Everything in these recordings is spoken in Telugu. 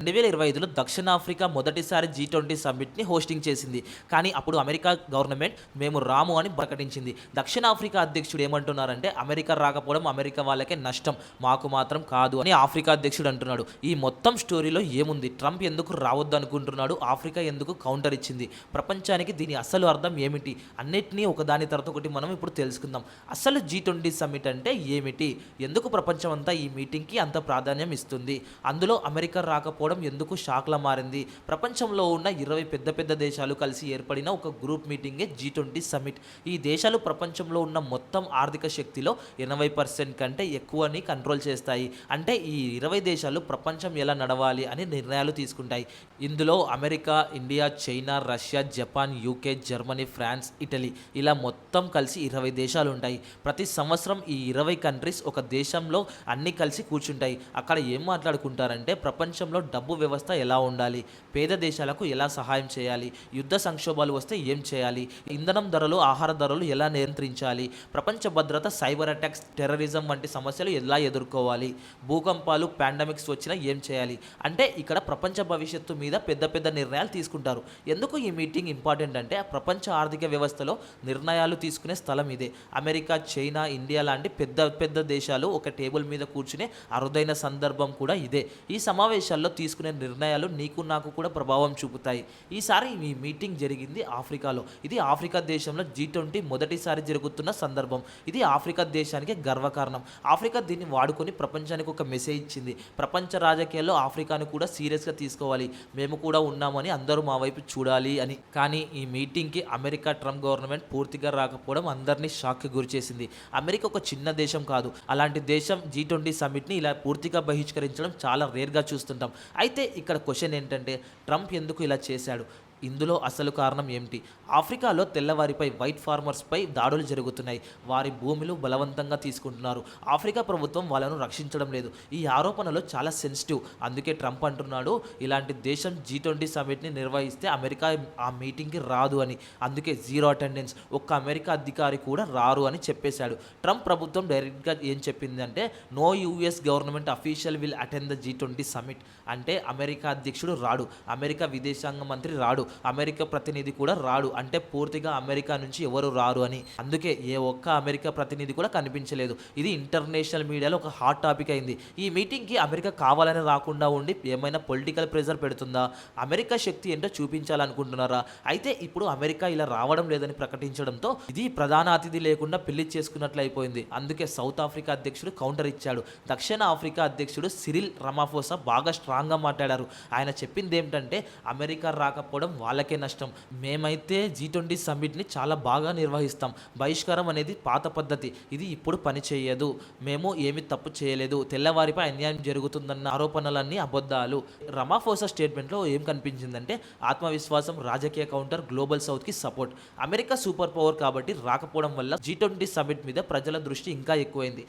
రెండు వేల ఇరవై ఐదులో దక్షిణాఫ్రికా మొదటిసారి జీ ట్వంటీ సమ్మిట్ని హోస్టింగ్ చేసింది. కానీ అప్పుడు అమెరికా గవర్నమెంట్ మేము రాము అని ప్రకటించింది. దక్షిణాఫ్రికా అధ్యక్షుడు ఏమంటున్నారంటే అమెరికా రాకపోవడం అమెరికా వాళ్ళకే నష్టం మాకు మాత్రం కాదు అని ఆఫ్రికా అధ్యక్షుడు అంటున్నాడు. ఈ మొత్తం స్టోరీలో ఏముంది? ట్రంప్ ఎందుకు రావద్దు అనుకుంటున్నాడు? ఆఫ్రికా ఎందుకు కౌంటర్ ఇచ్చింది? ప్రపంచానికి దీని అసలు అర్థం ఏమిటి? అన్నిటినీ ఒకదాని తర్వాత ఒకటి మనం ఇప్పుడు తెలుసుకుందాం. అసలు జీ ట్వంటీ సమ్మిట్ అంటే ఏమిటి? ఎందుకు ప్రపంచం అంతా ఈ మీటింగ్కి అంత ప్రాధాన్యం ఇస్తుంది? అందులో అమెరికా రాకపోవడం ఎందుకు షాక్లా మారింది? ప్రపంచంలో ఉన్న ఇరవై పెద్ద పెద్ద దేశాలు కలిసి ఏర్పడిన ఒక గ్రూప్ మీటింగే జీ ట్వంటీ సమ్మిట్. ఈ దేశాలు ప్రపంచంలో ఉన్న మొత్తం ఆర్థిక శక్తిలో ఎనభై పర్సెంట్ కంటే ఎక్కువని కంట్రోల్ చేస్తాయి. అంటే ఈ ఇరవై దేశాలు ప్రపంచం ఎలా నడవాలి అని నిర్ణయాలు తీసుకుంటాయి. ఇందులో America India China Russia Japan UK Germany France Italy ఇలా మొత్తం కలిసి ఇరవై దేశాలు ఉంటాయి ప్రతి సంవత్సరం ఈ ఇరవై కంట్రీస్ ఒక దేశంలో అన్ని కలిసి కూర్చుంటాయి. అక్కడ ఏం మాట్లాడుకుంటారంటే ప్రపంచంలో డబ్బు వ్యవస్థ ఎలా ఉండాలి? పేద దేశాలకు ఎలా సహాయం చేయాలి? యుద్ధ సంక్షోభాలు వస్తే ఏం చేయాలి? ఇంధనం ధరలు ఆహార ధరలు ఎలా నియంత్రించాలి? ప్రపంచ భద్రత సైబర్ అటాక్స్ టెర్రరిజం వంటి సమస్యలు ఎలా ఎదుర్కోవాలి? భూకంపాలు పాండమిక్స్ వచ్చినా ఏం చేయాలి? అంటే ఇక్కడ ప్రపంచ భవిష్యత్తు మీద పెద్ద పెద్ద నిర్ణయాలు తీసుకుంటారు. ఎందుకు ఈ మీటింగ్ ఇంపార్టెంట్ అంటే ప్రపంచ ఆర్థిక వ్యవస్థలో నిర్ణయాలు తీసుకునే స్థలం ఇదే. అమెరికా చైనా ఇండియా లాంటి పెద్ద పెద్ద దేశాలు ఒక టేబుల్ మీద కూర్చునే అరుదైన సందర్భం కూడా ఇదే. ఈ సమావేశాల్లో తీసుకునే నిర్ణయాలు నీకు నాకు కూడా ప్రభావం చూపుతాయి. ఈసారి ఈ మీటింగ్ జరిగింది ఆఫ్రికాలో. ఇది ఆఫ్రికా దేశంలో జీ ట్వంటీ మొదటిసారి జరుగుతున్న సందర్భం. ఇది ఆఫ్రికా దేశానికి గర్వకారణం. ఆఫ్రికా దీన్ని వాడుకొని ప్రపంచానికి ఒక మెసేజ్ ఇచ్చింది. ప్రపంచ రాజకీయాల్లో ఆఫ్రికాను కూడా సీరియస్గా తీసుకోవాలి. మేము కూడా ఉన్నామని అందరూ మా వైపు చూడాలి అని. కానీ ఈ మీటింగ్కి అమెరికా ట్రంప్ గవర్నమెంట్ పూర్తిగా రాకపోవడం అందరినీ షాక్కి గురిచేసింది అమెరికా ఒక చిన్న దేశం కాదు. అలాంటి దేశం జీ ట్వంటీ సమ్మిట్ని ఇలా పూర్తిగా బహిష్కరించడం చాలా రేర్గా చూస్తుంటాం. అయితే ఇక్కడ క్వశ్చన్ ఏంటంటే ట్రంప్ ఎందుకు ఇలా చేశాడు? ఇందులో అసలు కారణం ఏమిటి? ఆఫ్రికాలో తెల్లవారిపై వైట్ ఫార్మర్స్పై దాడులు జరుగుతున్నాయి. వారి భూములు బలవంతంగా తీసుకుంటున్నారు. ఆఫ్రికా ప్రభుత్వం వాళ్ళను రక్షించడం లేదు. ఈ ఆరోపణలు చాలా సెన్సిటివ్. అందుకే ట్రంప్ అంటున్నాడు ఇలాంటి దేశం జీ ట్వంటీ సమ్మిట్ని నిర్వహిస్తే అమెరికా ఆ మీటింగ్కి రాదు అని. అందుకే జీరో అటెండెన్స్. ఒక్క అమెరికా అధికారి కూడా రారు అని చెప్పేశాడు. ట్రంప్ ప్రభుత్వం డైరెక్ట్గా ఏం చెప్పిందంటే no US government official will attend the G twenty summit. అంటే అమెరికా అధ్యక్షుడు రాడు. అమెరికా విదేశాంగ మంత్రి రాడు. అమెరికా ప్రతినిధి కూడా రాడు. అంటే పూర్తిగా అమెరికా నుంచి ఎవరు రారు అని. అందుకే ఏ ఒక్క అమెరికా ప్రతినిధి కూడా కనిపించలేదు. ఇది ఇంటర్నేషనల్ మీడియాలో ఒక హాట్ టాపిక్ అయింది. ఈ మీటింగ్కి అమెరికా కావాలని రాకుండా ఉండి ఏమైనా పొలిటికల్ ప్రెజర్ పెడుతుందా? అమెరికా శక్తి ఏంటో చూపించాలనుకుంటున్నారా? అయితే ఇప్పుడు అమెరికా ఇలా రావడం లేదని ప్రకటించడంతో ఇది ప్రధాన అతిథి లేకుండా పెళ్ళి చేసుకున్నట్లు అయిపోయింది. అందుకే సౌత్ ఆఫ్రికా అధ్యక్షుడు కౌంటర్ ఇచ్చాడు. దక్షిణ ఆఫ్రికా అధ్యక్షుడు సిరిల్ రమాఫోసా బాగా స్ట్రాంగ్గా మాట్లాడారు. ఆయన చెప్పింది ఏమిటంటే అమెరికా రాకపోవడం వాళ్ళకే నష్టం. మేమైతే జీ ట్వంటీ సమ్మిట్ని చాలా బాగా నిర్వహిస్తాం. బహిష్కారం అనేది పాత పద్ధతి. ఇది ఇప్పుడు పని చేయదు. మేము ఏమి తప్పు చేయలేదు. తెల్లవారిపై అన్యాయం జరుగుతుందన్న ఆరోపణలన్నీ అబద్ధాలు. రమాఫోసా స్టేట్మెంట్లో ఏం కనిపించిందంటే ఆత్మవిశ్వాసం రాజకీయ కౌంటర్ గ్లోబల్ సౌత్కి సపోర్ట్. అమెరికా సూపర్ పవర్ కాబట్టి రాకపోవడం వల్ల జీ ట్వంటీ సమ్మిట్ మీద ప్రజల దృష్టి ఇంకా ఎక్కువైంది.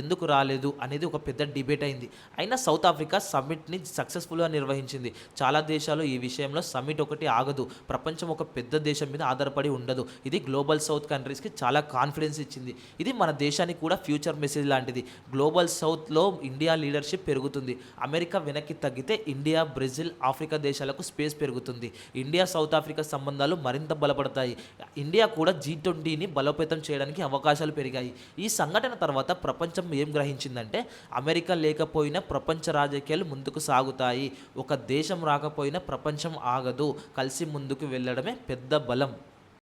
ఎందుకు రాలేదు అనేది ఒక పెద్ద డిబేట్ అయింది. అయినా సౌత్ ఆఫ్రికా సమ్మిట్ని సక్సెస్ఫుల్గా నిర్వహించింది. చాలా దేశాలు ఈ విషయంలో సమ్మిట్ ఒకటి ఆగదు. ప్రపంచం ఒక పెద్ద దేశం మీద ఆధారపడి ఉండదు. ఇది గ్లోబల్ సౌత్ కంట్రీస్కి చాలా కాన్ఫిడెన్స్ ఇచ్చింది. ఇది మన దేశానికి కూడా ఫ్యూచర్ మెసేజ్ లాంటిది. గ్లోబల్ సౌత్లో ఇండియా లీడర్షిప్ పెరుగుతుంది. అమెరికా వెనక్కి తగ్గితే ఇండియా బ్రెజిల్ ఆఫ్రికా దేశాలకు స్పేస్ పెరుగుతుంది. ఇండియా సౌత్ ఆఫ్రికా సంబంధాలు మరింత బలపడతాయి. ఇండియా కూడా జీ ట్వంటీని బలోపేతం చేయడానికి అవకాశాలు పెరిగాయి. ఈ సంఘటన తర్వాత ప్రపంచం ఏం గ్రహించిందంటే అమెరికా లేకపోయినా ప్రపంచ రాజకీయాలు ముందుకు సాగుతాయి. ఒక దేశం రాకపోయినా ప్రపంచం ఆగదు. కలిసి ముందుకు వెళ్ళడమే పెద్ద బలం.